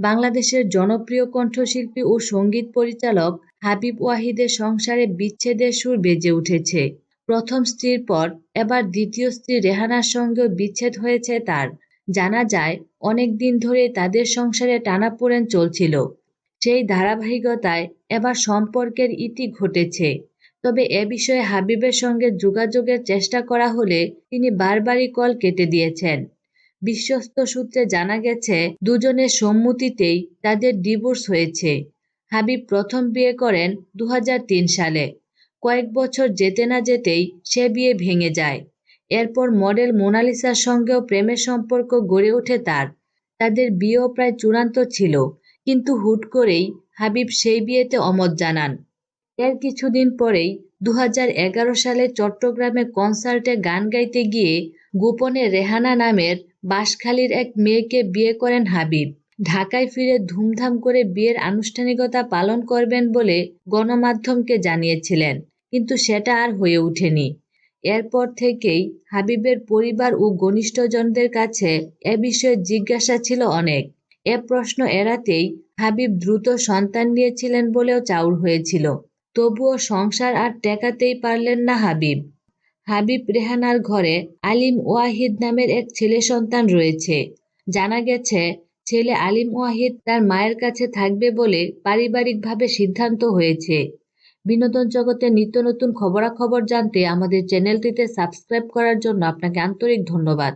বাংলাদেশের জনপ্রিয় কণ্ঠশিল্পী ও সংগীত পরিচালক হাবিব ওয়াহিদের সংসারে বিচ্ছেদের সুর বেজে উঠেছে। প্রথম স্ত্রীর পর এবার দ্বিতীয় স্ত্রী রেহানার সঙ্গেও বিচ্ছেদ হয়েছে তার। জানা যায়, অনেক দিন ধরে তাদের সংসারে টানাপোড়েন চলছিল। সেই ধারাবাহিকতায় এবার সম্পর্কের ইতি ঘটেছে। তবে এ বিষয়ে হাবিবের সঙ্গে যোগাযোগের চেষ্টা করা হলে তিনি বারবারই কল কেটে দিয়েছেন। বিশ্বস্ত সূত্রে জানা গেছে, দুজনের সম্মতিতেই তাদের ডিভোর্স হয়েছে। হাবিব প্রথম বিয়ে করেন দু হাজার তিন সালে। কয়েক বছর যেতে না যেতেই সে বিয়ে ভেঙে যায়। এরপর মডেল মোনালিসার সঙ্গেও প্রেমের সম্পর্ক গড়ে ওঠে তার। তাদের বিয়েও প্রায় চূড়ান্ত ছিল, কিন্তু হুট করেই হাবিব সেই বিয়েতে অমত জানান। এর কিছুদিন পরেই দু হাজার এগারো সালে চট্টগ্রামে কনসার্টে গান গাইতে গিয়ে গোপনে রেহানা নামের বাঁশখালীর এক মেয়েকে বিয়ে করেন হাবিব। ঢাকায় ফিরে ধুমধাম করে বিয়ের আনুষ্ঠানিকতা পালন করবেন বলে গণমাধ্যমকে জানিয়েছিলেন, কিন্তু সেটা আর হয়ে ওঠেনি। এরপর থেকেই হাবিবের পরিবার ও ঘনিষ্ঠজনদের কাছে এ বিষয়ে জিজ্ঞাসা ছিল অনেক। এ প্রশ্ন এড়াতেই হাবিব দ্রুত সন্তান নিয়েছিলেন বলেও চাউর হয়েছিল। তবুও সংসার আর টেকাতেই পারলেন না হাবিব। হাবিব রেহানার ঘরে আলিম ওয়াহিদ নামের এক ছেলে সন্তান রয়েছে। জানা গেছে, ছেলে আলিম ওয়াহিদ তার মায়ের কাছে থাকবে বলে পারিবারিকভাবে সিদ্ধান্ত হয়েছে। বিনোদন জগতে নিত্য নতুন খবরাখবর জানতে আমাদের চ্যানেলটিতে সাবস্ক্রাইব করার জন্য আপনাকে আন্তরিক ধন্যবাদ।